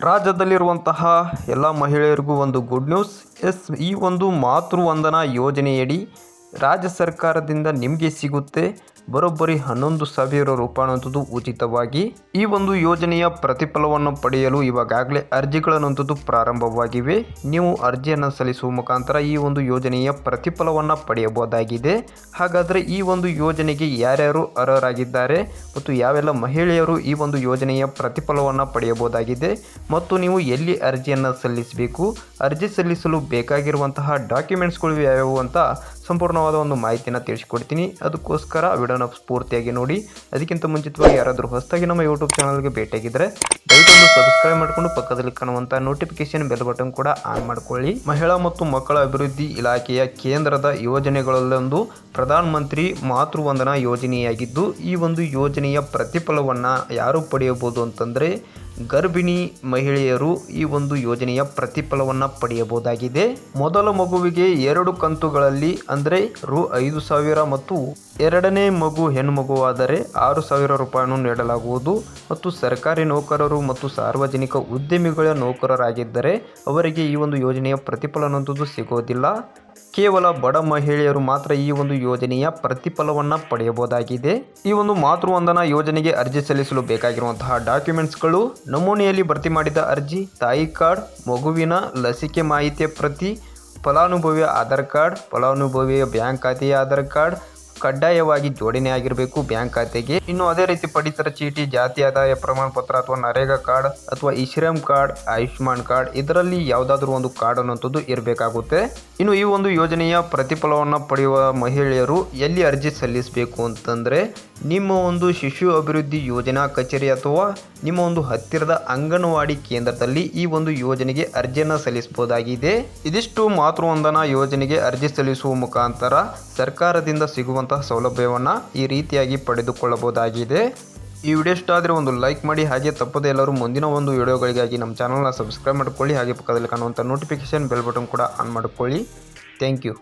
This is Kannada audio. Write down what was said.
ರಾಜ್ಯದಲ್ಲಿರುವಂತಹ ಎಲ್ಲ ಮಹಿಳೆಯರಿಗೂ ಒಂದು ಗುಡ್ ನ್ಯೂಸ್ ಎಸ್, ಈ ಒಂದು ಮಾತೃ ವಂದನಾ ಯೋಜನೆಯಡಿ ರಾಜ್ಯ ಸರ್ಕಾರದಿಂದ ನಿಮಗೆ ಸಿಗುತ್ತೆ. ಬರೋಬ್ಬರಿ ಹನ್ನೊಂದು ಸಾವಿರ ರೂಪಾಯಿ ಅನ್ನುವಂಥದ್ದು ಉಚಿತವಾಗಿ. ಈ ಒಂದು ಯೋಜನೆಯ ಪ್ರತಿಫಲವನ್ನು ಪಡೆಯಲು ಇವಾಗಲೇ ಅರ್ಜಿಗಳನ್ನಂಥದ್ದು ಪ್ರಾರಂಭವಾಗಿವೆ. ನೀವು ಅರ್ಜಿಯನ್ನು ಸಲ್ಲಿಸುವ ಮುಖಾಂತರ ಈ ಒಂದು ಯೋಜನೆಯ ಪ್ರತಿಫಲವನ್ನು ಪಡೆಯಬಹುದಾಗಿದೆ. ಹಾಗಾದರೆ ಈ ಒಂದು ಯೋಜನೆಗೆ ಯಾರ್ಯಾರು ಅರ್ಹರಾಗಿದ್ದಾರೆ ಮತ್ತು ಯಾವೆಲ್ಲ ಮಹಿಳೆಯರು ಈ ಒಂದು ಯೋಜನೆಯ ಪ್ರತಿಫಲವನ್ನು ಪಡೆಯಬಹುದಾಗಿದೆ ಮತ್ತು ನೀವು ಎಲ್ಲಿ ಅರ್ಜಿಯನ್ನು ಸಲ್ಲಿಸಬೇಕು, ಅರ್ಜಿ ಸಲ್ಲಿಸಲು ಬೇಕಾಗಿರುವಂತಹ ಡಾಕ್ಯುಮೆಂಟ್ಸ್ಗಳು ಯಾವ್ಯಾವು ಅಂತ ಸಂಪೂರ್ಣವಾದ ಒಂದು ಮಾಹಿತಿಯನ್ನು ತಿಳಿಸಿಕೊಡ್ತೀನಿ. ಅದಕ್ಕೋಸ್ಕರ ವಿಡಿಯೋನ ಸ್ಫೂರ್ತಿಯಾಗಿ ನೋಡಿ. ಅದಕ್ಕಿಂತ ಮುಂಚಿತವಾಗಿ ಯಾರಾದರೂ ಹೊಸದಾಗಿ ನಮ್ಮ ಯೂಟ್ಯೂಬ್ ಚಾನಲ್ಗೆ ಭೇಟಿಯಾಗಿದ್ದರೆ ದಯವಿಟ್ಟು ಸಬ್ಸ್ಕ್ರೈಬ್ ಮಾಡಿಕೊಂಡು ಪಕ್ಕದಲ್ಲಿ ಕಾಣುವಂಥ ನೋಟಿಫಿಕೇಶನ್ ಬೆಲ್ ಬಟನ್ ಕೂಡ ಆನ್ ಮಾಡ್ಕೊಳ್ಳಿ. ಮಹಿಳಾ ಮತ್ತು ಮಕ್ಕಳ ಅಭಿವೃದ್ಧಿ ಇಲಾಖೆಯ ಕೇಂದ್ರದ ಯೋಜನೆಗಳಲ್ಲೊಂದು ಪ್ರಧಾನ ಮಂತ್ರಿ ಮಾತೃ ವಂದನಾ ಯೋಜನೆಯಾಗಿದ್ದು, ಈ ಒಂದು ಯೋಜನೆಯ ಪ್ರತಿಫಲವನ್ನು ಯಾರು ಪಡೆಯಬಹುದು ಅಂತಂದರೆ ಗರ್ಭಿಣಿ ಮಹಿಳೆಯರು ಈ ಒಂದು ಯೋಜನೆಯ ಪ್ರತಿಫಲವನ್ನು ಪಡೆಯಬಹುದಾಗಿದೆ. ಮೊದಲ ಮಗುವಿಗೆ ಎರಡು ಕಂತುಗಳಲ್ಲಿ ಅಂದರೆ ರು ಐದು ಸಾವಿರ ಮತ್ತು ಎರಡನೇ ಮಗು ಹೆಣ್ಣು ಮಗುವಾದರೆ ಆರು ಸಾವಿರ ರೂಪಾಯಿಯನ್ನು ನೀಡಲಾಗುವುದು. ಮತ್ತು ಸರ್ಕಾರಿ ನೌಕರರು ಮತ್ತು ಸಾರ್ವಜನಿಕ ಉದ್ಯಮಿಗಳ ನೌಕರರಾಗಿದ್ದರೆ ಅವರಿಗೆ ಈ ಒಂದು ಯೋಜನೆಯ ಪ್ರತಿಫಲ ಅನ್ನೋದು ಸಿಗೋದಿಲ್ಲ. ಕೇವಲ ಬಡ ಮಹಿಳೆಯರು ಮಾತ್ರ ಈ ಒಂದು ಯೋಜನೆಯ ಪ್ರತಿಫಲವನ್ನು ಪಡೆಯಬಹುದಾಗಿದೆ. ಈ ಒಂದು ಮಾತೃವಂದನಾ ಯೋಜನೆಗೆ ಅರ್ಜಿ ಸಲ್ಲಿಸಲು ಬೇಕಾಗಿರುವಂತಹ ಡಾಕ್ಯುಮೆಂಟ್ಸ್ಗಳು ನಮೂನೆಯಲ್ಲಿ ಭರ್ತಿ ಮಾಡಿದ ಅರ್ಜಿ, ತಾಯಿ ಕಾರ್ಡ್, ಮಗುವಿನ ಲಸಿಕೆ ಮಾಹಿತಿಯ ಪ್ರತಿ ಫಲಾನುಭವಿಯ ಆಧಾರ್ ಕಾರ್ಡ್, ಫಲಾನುಭವಿಯ ಬ್ಯಾಂಕ್ ಖಾತೆಯ ಆಧಾರ್ ಕಾರ್ಡ್ ಕಡ್ಡಾಯವಾಗಿ ಜೋಡಣೆ ಆಗಿರಬೇಕು. ಬ್ಯಾಂಕ್ ಖಾತೆಗೆ ಇನ್ನು ಅದೇ ರೀತಿ ಪಡಿತರ ಚೀಟಿ, ಜಾತಿ ಆದಾಯ ಪ್ರಮಾಣ ಪತ್ರ ಅಥವಾ ನರೇಗಾ ಕಾರ್ಡ್ ಅಥವಾ ಇಶ್ರಮ್ ಶ್ರಮ್ ಕಾರ್ಡ್, ಆಯುಷ್ಮಾನ್ ಕಾರ್ಡ್ ಇದರಲ್ಲಿ ಯಾವುದಾದ್ರೂ ಒಂದು ಕಾರ್ಡ್ ಅನ್ನುವಂಥದ್ದು ಇರಬೇಕಾಗುತ್ತೆ. ಇನ್ನು ಈ ಒಂದು ಯೋಜನೆಯ ಪ್ರತಿಫಲವನ್ನು ಪಡೆಯುವ ಮಹಿಳೆಯರು ಎಲ್ಲಿ ಅರ್ಜಿ ಸಲ್ಲಿಸಬೇಕು ಅಂತಂದರೆ ನಿಮ್ಮ ಒಂದು ಶಿಶು ಅಭಿವೃದ್ಧಿ ಯೋಜನಾ ಕಚೇರಿ ಅಥವಾ ನಿಮ್ಮ ಒಂದು ಹತ್ತಿರದ ಅಂಗನವಾಡಿ ಕೇಂದ್ರದಲ್ಲಿ ಈ ಒಂದು ಯೋಜನೆಗೆ ಅರ್ಜಿಯನ್ನು ಸಲ್ಲಿಸಬಹುದಾಗಿದೆ. ಇದಿಷ್ಟು ಮಾತೃವಂದನಾ ಯೋಜನೆಗೆ ಅರ್ಜಿ ಸಲ್ಲಿಸುವ ಮುಖಾಂತರ ಸರ್ಕಾರದಿಂದ ಸಿಗುವಂತಹ ಸೌಲಭ್ಯವನ್ನು ಈ ರೀತಿಯಾಗಿ ಪಡೆದುಕೊಳ್ಳಬಹುದಾಗಿದೆ. ಈ ವಿಡಿಯೋ ಇಷ್ಟ ಆದರೆ ಒಂದು ಲೈಕ್ ಮಾಡಿ, ಹಾಗೆ ತಪ್ಪದೆ ಎಲ್ಲರೂ ಮುಂದಿನ ಒಂದು ವಿಡಿಯೋಗಳಿಗಾಗಿ ನಮ್ಮ ಚಾನಲ್ನ ಸಬ್ಸ್ಕ್ರೈಬ್ ಮಾಡಿಕೊಳ್ಳಿ, ಹಾಗೆ ಪಕ್ಕದಲ್ಲಿ ಕಾಣುವಂಥ ನೋಟಿಫಿಕೇಶನ್ ಬೆಲ್ ಬಟನ್ ಕೂಡ ಆನ್ ಮಾಡಿಕೊಳ್ಳಿ. Thank you